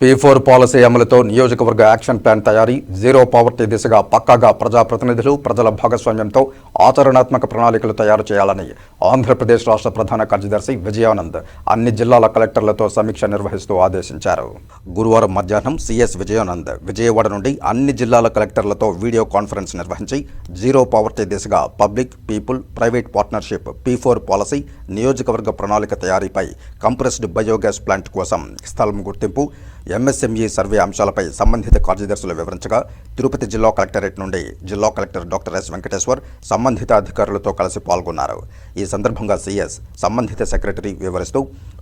P four policy అమలుతో నియోజకవర్గ action plan తయారీ జీరో పావర్టీ దిశగా పక్కాగా ప్రజాప్రతినిధులు ప్రజల భాగస్వామ్యంతో ఆచరణాత్మక ప్రణాళికలు తయారు చేయాలని ఆంధ్రప్రదేశ్ రాష్ట్ర ప్రధాన కార్యదర్శి విజయానంద్ అన్ని జిల్లాల కలెక్టర్లతో సమీక్ష నిర్వహిస్తూ ఆదేశించారు. గురువారం మధ్యాహ్నం సిఎస్ విజయానంద్ విజయవాడ నుండి అన్ని జిల్లాల కలెక్టర్లతో వీడియో కాన్ఫరెన్స్ నిర్వహించి జీరో పావర్టీ దిశగా public people private partnership P four policy నియోజకవర్గ ప్రణాళిక తయారీపై కంప్రెస్డ్ బయోగ్యాస్ ప్లాంట్ కోసం స్థలం గుర్తింపు ఎంఎస్ఎంఈ సర్వే అంశాలపై సంబంధిత కార్యదర్శులు వివరించగా తిరుపతి జిల్లా కలెక్టరేట్ నుండి జిల్లా కలెక్టర్ డాక్టర్ ఎస్ వెంకటేశ్వర్ సంబంధిత అధికారులతో కలిసి పాల్గొన్నారు. ఈ సందర్భంగా సీఎస్ సంబంధిత సెక్రటరీ వివరిస్తూ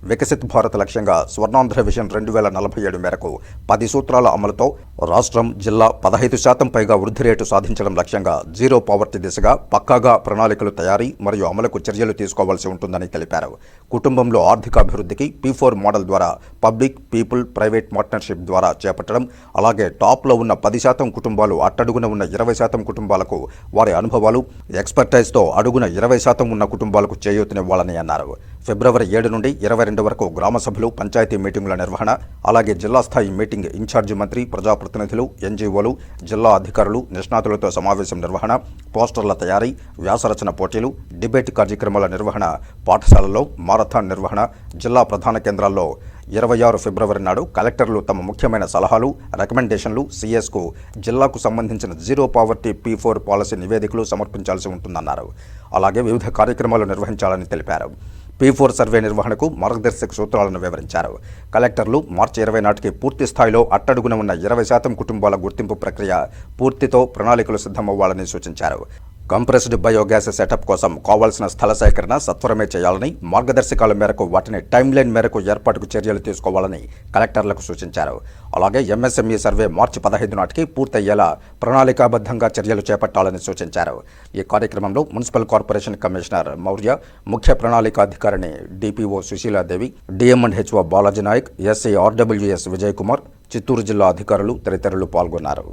వికసిత్ భారత్ లక్ష్యంగా స్వర్ణాంధ్ర విజన్ రెండు వేల నలభై ఏడు మేరకు పది సూత్రాల అమలుతో రాష్ట్రం జిల్లా పదహైదు శాతం పైగా వృద్ధి రేటు సాధించడం లక్ష్యంగా జీరో పావర్టీ దిశగా పక్కాగా ప్రణాళికలు తయారీ మరియు అమలుకు చర్యలు తీసుకోవాల్సి ఉంటుందని తెలిపారు. కుటుంబంలో ఆర్థికాభివృద్ధికి పీ ఫోర్ మోడల్ ద్వారా పబ్లిక్ పీపుల్ ప్రైవేట్ పార్ట్నర్షిప్ ద్వారా చేపట్టడం అలాగే టాప్లో ఉన్న పది శాతం కుటుంబాలు అట్టడుగున ఉన్న ఇరవై శాతం కుటుంబాలకు వారి అనుభవాలు ఎక్స్పర్టైజ్తో అడుగున ఇరవై శాతం ఉన్న కుటుంబాలకు చేయూతనివ్వాలని అన్నారు. ఫిబ్రవరి ఏడు నుండి ఇరవై రెండు వరకు గ్రామ సభలు పంచాయతీ మీటింగుల నిర్వహణ అలాగే జిల్లా స్థాయి మీటింగ్ ఇన్ఛార్జి మంత్రి ప్రజాప్రతినిధులు ఎన్జీఓలు జిల్లా అధికారులు నిష్ణాతులతో సమావేశం నిర్వహణ పోస్టర్ల తయారీ వ్యాసరచన పోటీలు డిబేట్ కార్యక్రమాల నిర్వహణ పాఠశాలలో మారథాన్ నిర్వహణ జిల్లా ప్రధాన కేంద్రాల్లో ఇరవై ఆరు ఫిబ్రవరి నాడు కలెక్టర్లు తమ ముఖ్యమైన సలహాలు రికమెండేషన్లు సీఎస్కు జిల్లాకు సంబంధించిన zero poverty P four policy నివేదికలు సమర్పించాల్సి ఉంటుందన్నారు. అలాగే వివిధ కార్యక్రమాలు నిర్వహించాలని తెలిపారు. పీ ఫోర్ సర్వే నిర్వహణకు మార్గదర్శక సూత్రాలను వివరించారు. కలెక్టర్లు మార్చి ఇరవై నాటికి పూర్తి స్థాయిలో అట్టడుగున ఉన్న ఇరవై శాతం కుటుంబాల గుర్తింపు ప్రక్రియ పూర్తితో ప్రణాళికలు సిద్ధమవ్వాలని సూచించారు. కంప్రెస్డ్ బయోగ్యాస్ సెటప్ కోసం కావాల్సిన స్థల సేకరణ సత్వరమే చేయాలని మార్గదర్శకాల మేరకు వాటిని టైం లైన్ మేరకు ఏర్పాటుకు చర్యలు తీసుకోవాలని కలెక్టర్లకు సూచించారు. అలాగే ఎంఎస్ఎంఈ సర్వే మార్చి పదహైదు నాటికి పూర్తయ్యేలా ప్రణాళికాబద్ధంగా చర్యలు చేపట్టాలని సూచించారు. ఈ కార్యక్రమంలో మున్సిపల్ కార్పొరేషన్ కమిషనర్ మౌర్య ముఖ్య ప్రణాళికాధికారిణి DPO Sushiladevi DM HO Balaji Naik SI RWS Vijay Kumar Chittoor జిల్లా అధికారులు తదితరులు పాల్గొన్నారు.